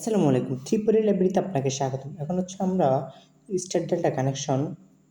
আসসালামু আলাইকুম। ত্রিপুরি লাইব্রেরিতে আপনাকে স্বাগতম। এখন হচ্ছে আমরা স্টার ডেল্টা কানেকশন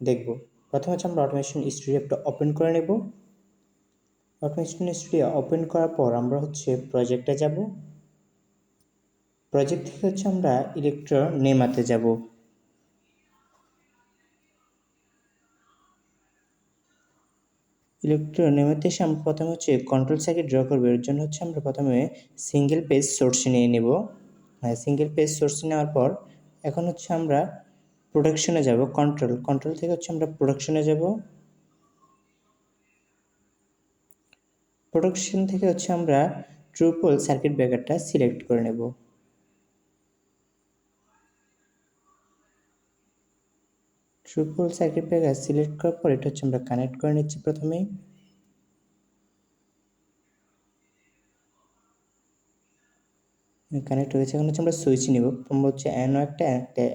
দেখব। প্রথমে হচ্ছে আমরা অটোমেশন স্টুডিও একটা ওপেন করে নেব। অটোমেশন স্টুডিও ওপেন করার পর আমরা হচ্ছে প্রজেক্টে যাব। প্রজেক্ট থেকে হচ্ছে আমরা ইলেকট্রো নেমাতে যাব। ইলেকট্রো নেমাতে এসে আমরা প্রথমে হচ্ছে কন্ট্রোল সার্কিট ড্র করব। এর জন্য হচ্ছে আমরা প্রথমে সিঙ্গেল পেজ সোর্স নিয়ে নেব। সিঙ্গেল পেজ সোর্স নেওয়ার পর, এখন হচ্ছে আমরা প্রোডাকশনে যাব কন্ট্রোল কন্ট্রোল থেকে হচ্ছে আমরা প্রোডাকশনে যাব। প্রোডাকশন থেকে হচ্ছে আমরা ট্রুপল সার্কিট ব্রেকারটা সিলেক্ট করে নেব। ট্রুপল সার্কিট ব্রেকার সিলেক্ট করার পর এটা হচ্ছে আমরা কানেক্ট করে নিচ্ছি প্রথমেই। কানেক্ট হয়েছে এখন হচ্ছে আমরা সুইচ নিব। আমরা হচ্ছে এনও একটা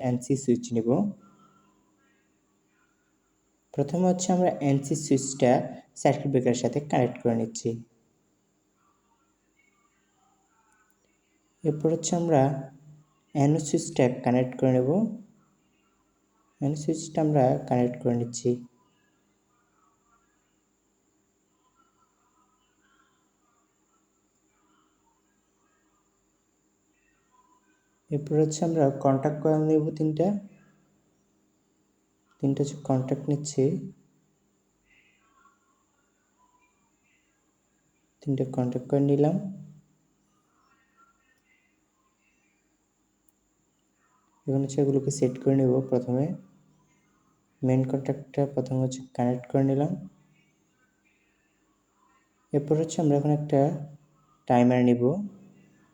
এনসি সুইচ নিব। প্রথমে হচ্ছে আমরা এনসি সুইচটা সার্কিট ব্রেকারের সাথে কানেক্ট করে নিচ্ছি। এরপর হচ্ছে আমরা এনও সুইচটা কানেক্ট করে নেব। এনও সুইচটা আমরা কানেক্ট করে নিচ্ছি। এরপর হচ্ছে আমরা কন্ট্যাক্ট কয়েল নেব তিনটা। তিনটা হচ্ছে কন্ট্যাক্ট নিচ্ছি। তিনটে কন্ট্যাক্ট করে নিলাম। এখন হচ্ছে এগুলোকে সেট করে নেব প্রথমে। মেন কন্ট্যাক্টটা প্রথমে হচ্ছে কানেক্ট করে নিলাম। এরপর হচ্ছে আমরা এখন একটা টাইমার নিব।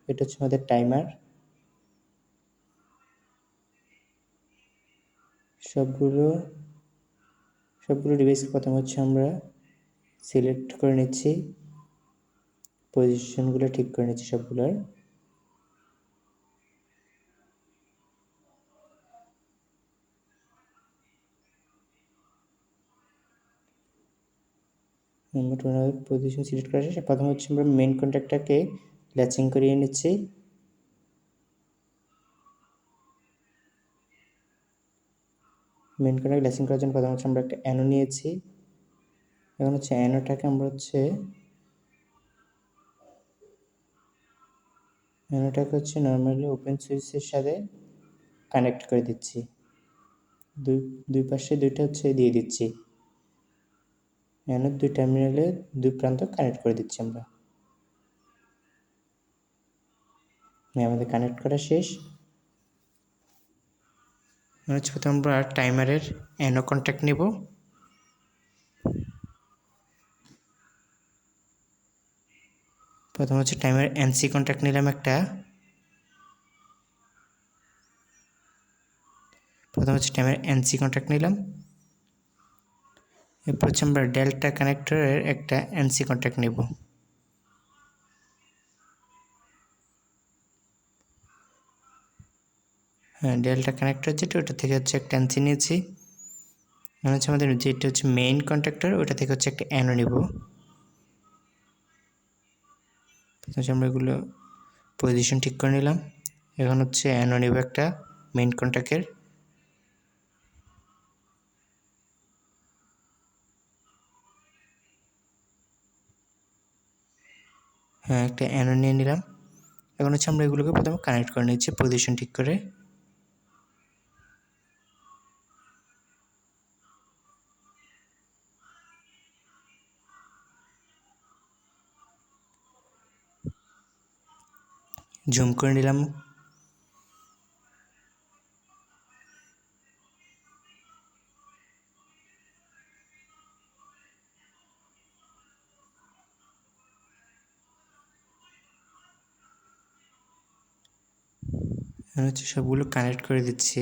এটা হচ্ছে আমাদের টাইমার সবগুলো সবগুলো ডিভাইস প্রথম হচ্ছে আমরা সিলেক্ট করে নিচ্ছি। পজিশনগুলো ঠিক করে নিচ্ছি সবগুলোর। পজিশন সিলেক্ট করা প্রথমে হচ্ছে আমরা মেন কন্ট্যাক্টটাকে ল্যাচিং করিয়ে নিচ্ছি। মেন কন্ট্যাক্ট ল্যাচিং করার জন্য প্রথমে আমরা একটা অ্যানো নিয়েছি। এখন হচ্ছে অ্যানোটাকে আমরা হচ্ছে অ্যানোটাকে হচ্ছে নর্মালি ওপেন সুইচের সাথে কানেক্ট করে দিচ্ছি। দুই দুই পাশে দুইটা হচ্ছে দিয়ে দিচ্ছি। অ্যানোর দুই টার্মিনালে দুই প্রান্ত কানেক্ট করে দিচ্ছি আমরা। আমাদের কানেক্ট করা শেষ। প্রথমে আমরা টাইমারের অ্যানো কন্ট্যাক্ট নেব। প্রথম হচ্ছে টাইমার এনসি কন্ট্যাক্ট নিলাম একটা। প্রথম হচ্ছে টাইমার এনসি কন্ট্যাক্ট নিলাম। এরপর হচ্ছে আমরা ডেল্টা কানেক্টরের একটা এনসি কন্ট্যাক্ট নেব। হ্যাঁ ডেল্টা কানেক্টর যেটা ওটা থেকে হচ্ছে একটা এনসি নিয়েছি। মনে হচ্ছে আমাদের যেটা হচ্ছে মেইন কন্ট্যাক্টর ওটা থেকে হচ্ছে একটা অ্যানো নেব। আমরা এগুলো পজিশন ঠিক করে নিলাম। এখন হচ্ছে অ্যানো নেব একটা মেইন কন্ট্যাক্টের হ্যাঁ একটা অ্যানো নিয়ে নিলাম। এখন হচ্ছে আমরা এগুলোকে প্রথমে কানেক্ট করে নিচ্ছি পজিশন ঠিক করে। জুম করে নিলাম। হচ্ছে সবগুলো কানেক্ট করে দিচ্ছি।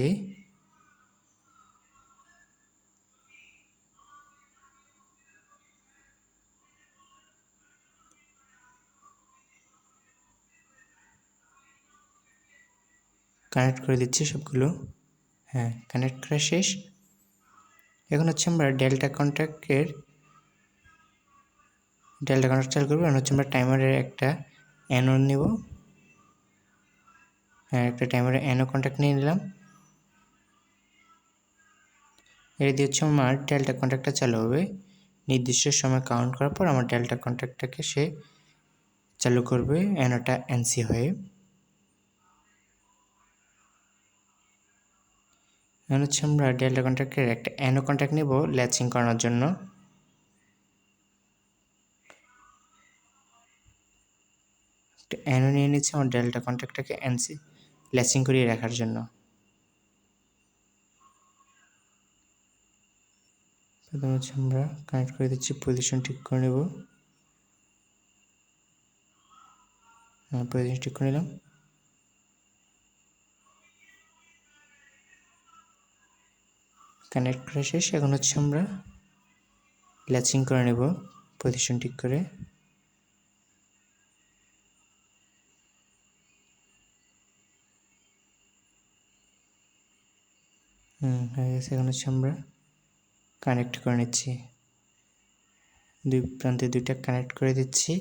কানেক্ট করে দিচ্ছি সবগুলো। হ্যাঁ কানেক্ট করা শেষ। এখন হচ্ছে আমরা ডেল্টা কন্ট্যাক্টের ডেল্টা কন্ট্যাক্ট চালু করব। এখন হচ্ছে আমরা টাইমারের একটা অ্যানোর নেব। হ্যাঁ একটা টাইমারের অ্যানো কন্ট্যাক্ট নিয়ে নিলাম। এটা দিয়ে হচ্ছে আমার ডেল্টা কন্ট্যাক্টটা চালু হবে। নির্দিষ্ট সময় কাউন্ট করার পর আমার ডেল্টা কন্ট্যাক্টটাকে সে চালু করবে এনওটা এনসি হয়ে। এখন হচ্ছে আমরা ডেল্টা কন্ট্রাক্টের একটা অ্যানো কন্ট্রাক্ট নেব ল্যাচিং করানোর জন্য। একটা অ্যানো নিয়ে নিচ্ছে আমার ডেল্টা কন্ট্যাক্টটাকে এনসি ল্যাচিং করিয়ে রাখার জন্য। প্রথমে হচ্ছে আমরা কানেক্ট করে দিচ্ছি পজিশন ঠিক করে নেব। পজিশন ঠিক করে নিলাম। কানেক্ট করা শেষ। এখন হচ্ছে আমরা ল্যাচিং করে নেব পজিশন ঠিক করে। হুম, হয়ে গেছে। এখন হচ্ছে আমরা কানেক্ট করে নিচ্ছি। দুই প্রান্তে দুইটা কানেক্ট করে দিচ্ছি।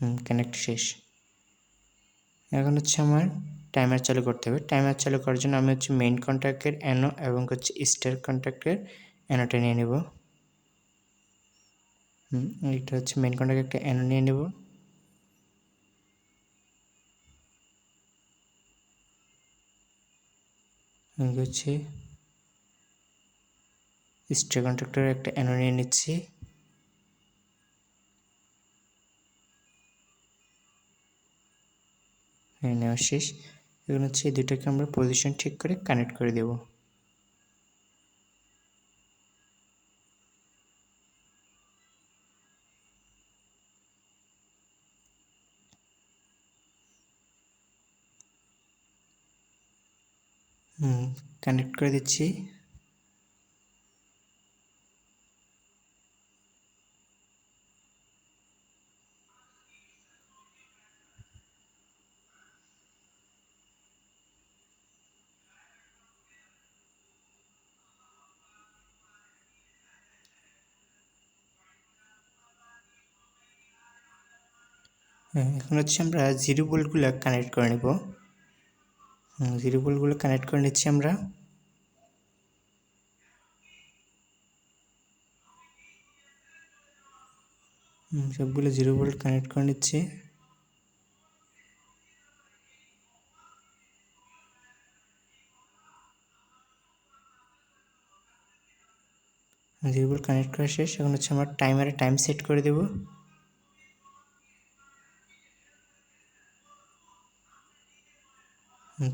হুম কানেক্ট শেষ। এখন হচ্ছে আমার টাইমার চালু করতে হবে। টাইমার চালু করার জন্য আমি হচ্ছে মেইন কন্ট্যাক্টের অ্যানো এবং হচ্ছে স্টার কন্ট্যাক্টের অ্যানোটা নিয়ে নেব। হুম এটা হচ্ছে মেইন কন্ট্যাক্ট একটা অ্যানো নিয়ে নেব। হচ্ছে স্টার কন্ট্রাক্টর একটা অ্যানো নিয়ে নিচ্ছি। নেওয়া শেষ। এখন হচ্ছে এই দুটাকে আমরা পজিশন ঠিক করে কানেক্ট করে দেব। হুম কানেক্ট করে দিচ্ছি। এখন হচ্ছে আমরা জিরো বোল্টগুলো কানেক্ট করে নেব। জিরো বোল্টগুলো কানেক্ট করে নিচ্ছি আমরা। সবগুলো জিরো বোল্ট কানেক্ট করে নিচ্ছি। জিরো বোল্ট কানেক্ট করা শেষ, এখন হচ্ছে আমরা টাইমারে টাইম সেট করে দেবো।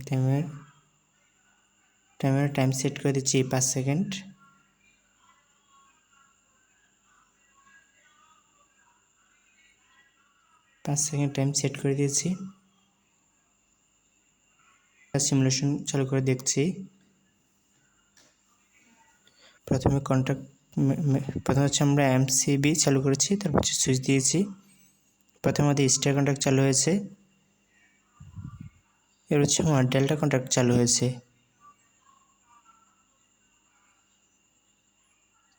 টাইমার টাইমার টাইম সেট করে দিচ্ছি পাঁচ সেকেন্ড পাঁচ সেকেন্ড টাইম সেট করে দিয়েছি। সিমুলেশন চালু করে দেখছি। প্রথমে কন্ট্যাক্ট প্রথমে হচ্ছে আমরা এমসিবি চালু করেছি, তারপর হচ্ছে সুইচ দিয়েছি। প্রথমে আমাদের স্টার কন্ট্যাক্ট চালু হয়েছে। এর হচ্ছে আমার ডেল্টা কন্ট্যাক্ট চালু হয়েছে।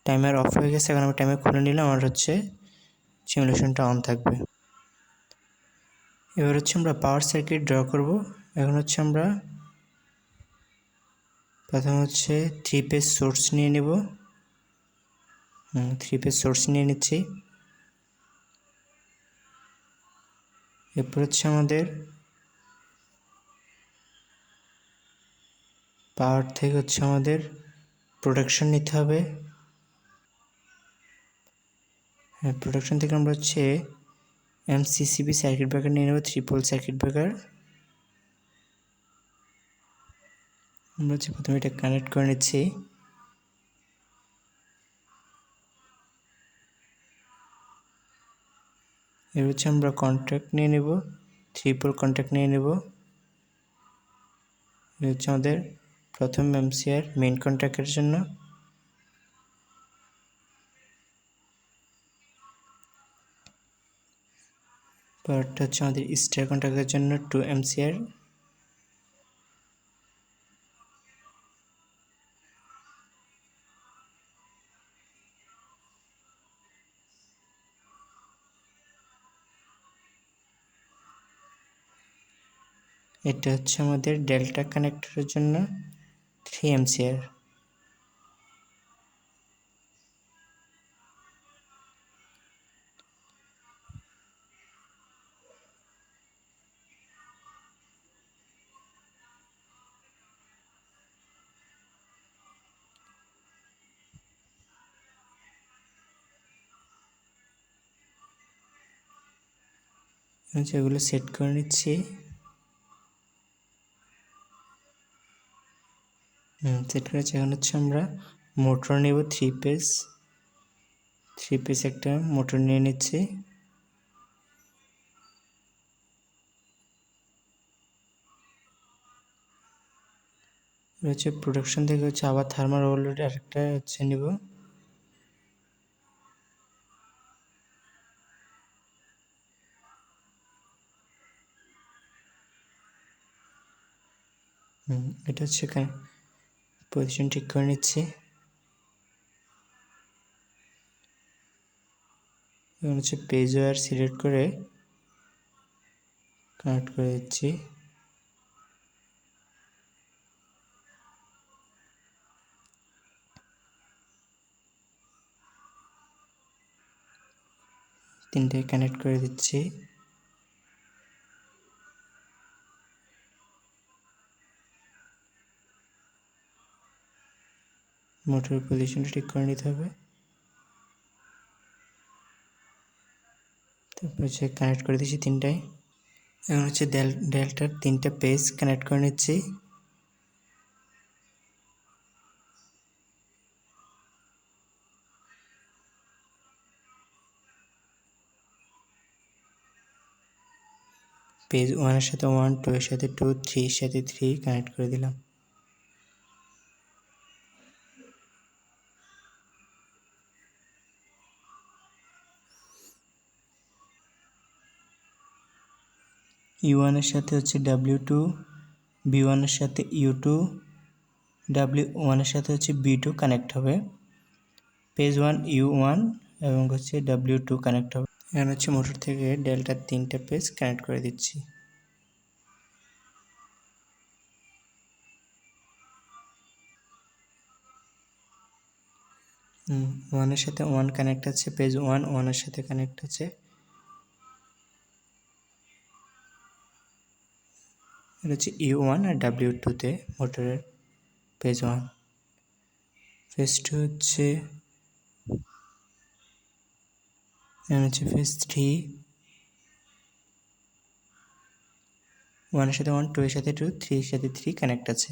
টাইমার অফ হয়ে গেছে, এখন আমি টাইমার খুলে নিলাম আমার হচ্ছে সিমুলেশনটা অন থাকবে। এবার হচ্ছে আমরা পাওয়ার সার্কিট ড্র করব। এখন হচ্ছে আমরা প্রথমে হচ্ছে থ্রি পেজ সোর্স নিয়ে নেব। থ্রি পেজ সোর্স নিয়ে নিচ্ছি। এরপর হচ্ছে আমাদের পাওয়ার থেকে হচ্ছে আমাদের প্রোডাকশন নিতে হবে। হ্যাঁ প্রোডাকশন থেকে আমরা হচ্ছে এমসিসিবি সার্কিট ব্রেকার নিয়ে নেব থ্রি পোল সার্কিট ব্রেকার আমরা হচ্ছে প্রথমে এটা কানেক্ট করে নিচ্ছি। এবার হচ্ছে আমরা কন্ট্যাক্ট নিয়ে নেব থ্রি পোল কন্ট্যাক্ট নিয়ে নেব। হচ্ছে আমাদের প্রথম এমসিআর মেইন কন্ট্যাক্টের জন্য। পরেরটা হচ্ছে আমাদের স্টার কন্ট্যাক্টের জন্য টু এমসিআর। এটা হচ্ছে আমাদের ডেল্টা কানেক্টরের জন্য। থ্রি এমসিআর যেগুলো সেট করে নিচ্ছি। সেট করেছি এখন হচ্ছে আমরা মোটর নেব থ্রি পেস থ্রি পেস একটা মোটর নিয়ে নিচ্ছি। হচ্ছে প্রোডাকশন থেকে হচ্ছে আবার থার্মাল অলরেডি আরেকটা হচ্ছে নিব। এটা হচ্ছে পজিশন ঠিক করে নিচ্ছি। এখন হচ্ছে পেজ ওয়ার সিলেক্ট করে কানেক্ট করে দিচ্ছি। তিনটে কানেক্ট করে দিচ্ছি। মোটরের পজিশনটা ঠিক করে নিতে হবে। তারপর হচ্ছে কানেক্ট করে দিচ্ছি তিনটায়। এখন হচ্ছে ডেলটার তিনটা পেজ কানেক্ট করে নিচ্ছি। পেজ ওয়ানের সাথে ওয়ান টু এর সাথে টু থ্রির সাথে থ্রি কানেক্ট করে দিলাম। ইউ ওয়ানের সাথে হচ্ছে ডাব্লিউ টু বি ওয়ানের সাথে ইউ টু ডাব্লিউ ওয়ানের সাথে হচ্ছে বি টু কানেক্ট হবে। পেজ ওয়ান ইউ ওয়ান এবং হচ্ছে ডাব্লিউ টু কানেক্ট হবে। এখানে হচ্ছে মোটর থেকে ডেল্টার তিনটে পেজ কানেক্ট করে দিচ্ছি। ওয়ানের সাথে ওয়ান কানেক্ট আছে পেজ ওয়ান ওয়ানের সাথে কানেক্ট আছে। এটা হচ্ছে ইউ ওয়ান আর ডাব্লিউ টুতে মোটরের পেজ ওয়ান পেজ টু হচ্ছে হচ্ছে পেজ থ্রি ওয়ানের সাথে ওয়ান টু এর সাথে টু থ্রি এর সাথে থ্রি কানেক্ট আছে।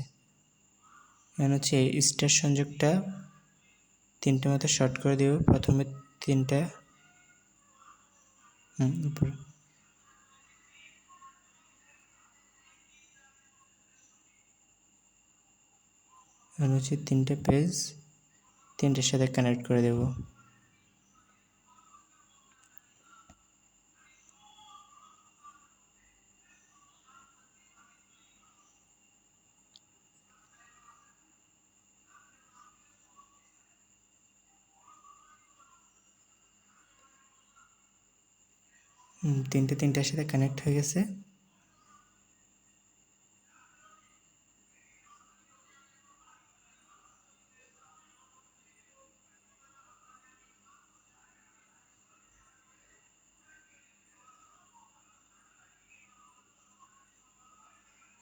এখানে হচ্ছে স্টার সংযোগটা তিনটে মতো শর্ট করে দেব। প্রথমে তিনটা, হুম এখন হচ্ছে তিনটে পেজ তিনটের সাথে কানেক্ট করে দেব। তিনটে তিনটার সাথে কানেক্ট হয়ে গেছে।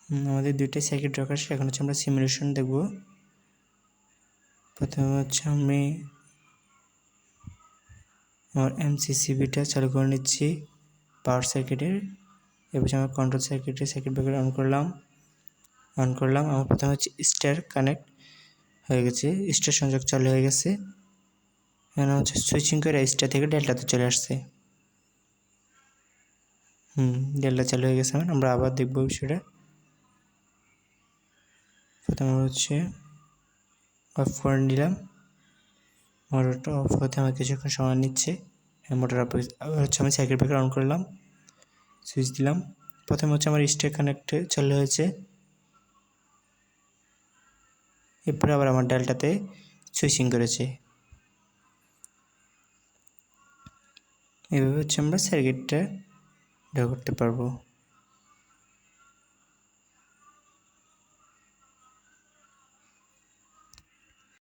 আমাদের দুইটাই সার্কিট দরকার এখন হচ্ছে আমরা সিমুলেশন দেখব। প্রথমে হচ্ছে আমি আমার এমসিসিবিটা চালু করে নিচ্ছি পাওয়ার সার্কিটের এবার আমার কন্ট্রোল সার্কিটের সার্কিট ব্রেকার অন করলাম। অন করলাম, আমার প্রথমে হচ্ছে স্টার কানেক্ট হয়ে গেছে স্টার সংযোগ চালু হয়ে গেছে। এখানে হচ্ছে সুইচিং করে স্টার থেকে ডেল্টাতে চলে আসছে। হুম ডেল্টা চালু হয়ে গেছে আমরা আবার দেখব বিষয়টা। প্রথমে হচ্ছে অফ করে নিলাম। মোটরটা অফ হতে আমার কিছুক্ষণ সময় নিচ্ছে। মোটর অফ হচ্ছে আমি সাইকেল ব্রেকার অন করলাম সুইচ দিলাম। প্রথমে হচ্ছে আমার স্টে কানেক্টে চালু হয়েছে। এরপরে আবার আমার ডালটাতে সুইচিং করেছে। এভাবে হচ্ছে আমরা সার্কিটটা ড্র করতে পারব।